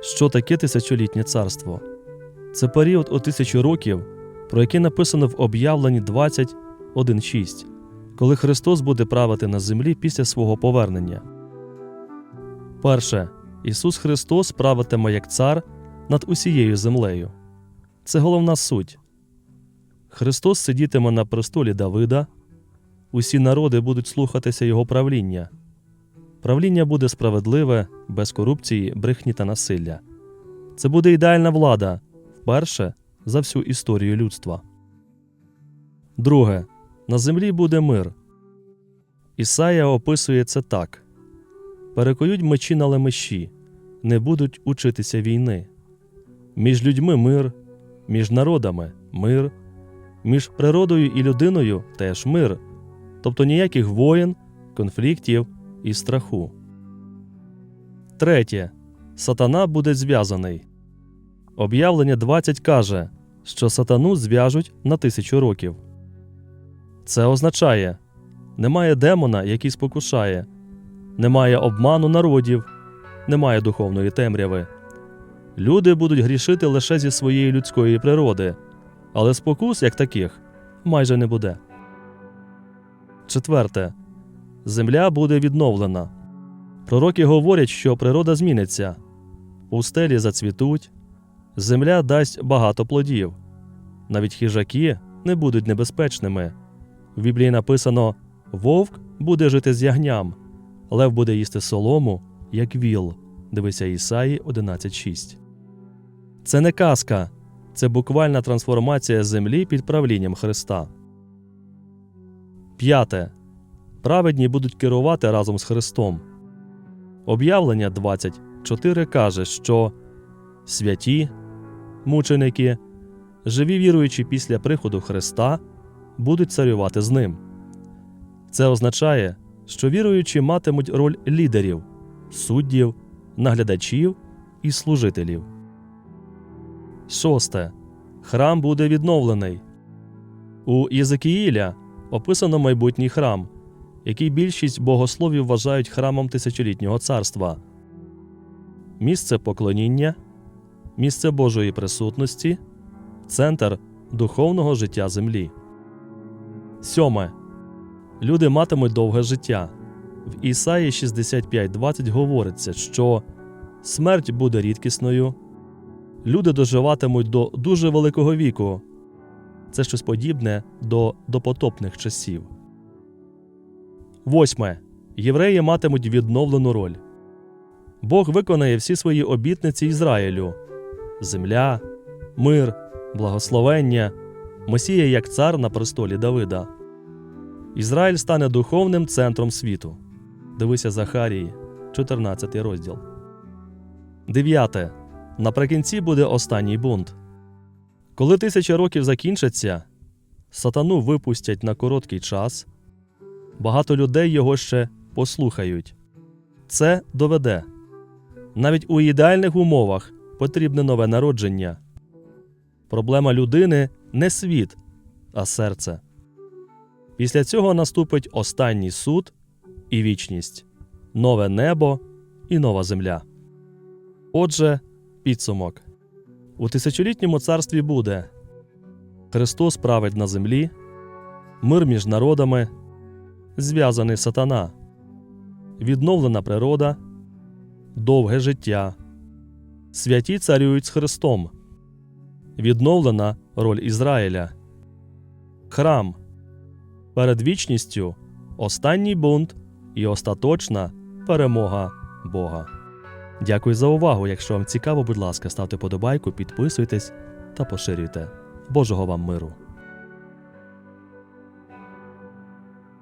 Що таке тисячолітнє царство? Це період у тисячу років, про який написано в об'явленні 21.6, коли Христос буде правити на землі після свого повернення. Перше. Ісус Христос правитиме як цар над усією землею. Це головна суть. Христос сидітиме на престолі Давида, усі народи будуть слухатися Його правління. Правління буде справедливе, без корупції, брехні та насилля. Це буде ідеальна влада вперше за всю історію людства. Друге. На землі буде мир. Ісая описує це так: перекують мечі на лемеші, не будуть учитися війни. Між людьми мир, між народами мир, між природою і людиною теж мир, тобто ніяких воєн, конфліктів і страху. Третє. Сатана буде зв'язаний. Об'явлення 20 каже, що сатану зв'яжуть на тисячу років. Це означає немає демона, який спокушає, немає обману народів, немає духовної темряви. Люди будуть грішити лише зі своєї людської природи, але спокус, як таких, майже не буде. Четверте. Земля буде відновлена. Пророки говорять, що природа зміниться, пустелі зацвітуть, земля дасть багато плодів. Навіть хижаки не будуть небезпечними. В Біблії написано: Вовк буде жити з ягням, лев буде їсти солому, як віл. Дивися Ісаї 11.6. Це не казка, це буквальна трансформація землі під правлінням Христа. П'яте. Праведні будуть керувати разом з Христом. Об'явлення 24 каже, що святі, мученики, живі віруючі після приходу Христа будуть царювати з ним. Це означає, що віруючі матимуть роль лідерів, суддів, наглядачів і служителів. Шосте. Храм буде відновлений. У Єзекіїля описано майбутній храм, який більшість богословів вважають храмом тисячолітнього царства. Місце поклоніння, місце Божої присутності, центр духовного життя землі. Сьоме. Люди матимуть довге життя. В Ісаї 65.20 говориться, що смерть буде рідкісною, люди доживатимуть до дуже великого віку. Це щось подібне до допотопних часів. Восьме. Євреї матимуть відновлену роль. Бог виконає всі свої обітниці Ізраїлю земля, мир, благословення, Месія як цар на престолі Давида. Ізраїль стане духовним центром світу. Дивися Захарії, 14 розділ. Дев'яте. Наприкінці буде останній бунт. Коли тисяча років закінчаться, сатану випустять на короткий час. Багато людей його ще послухають. Це доведе. Навіть у ідеальних умовах потрібне нове народження. Проблема людини не світ, а серце. Після цього наступить останній суд і вічність, нове небо і нова земля. Отже, підсумок у тисячолітньому царстві буде Христос править на землі, мир між народами, зв'язаний сатана, відновлена природа, довге життя, святі царюють з Христом, відновлена роль Ізраїля, храм, перед вічністю останній бунт і остаточна перемога Бога. Дякую за увагу. Якщо вам цікаво, будь ласка, ставте подобайку, підписуйтесь та поширюйте. Божого вам миру!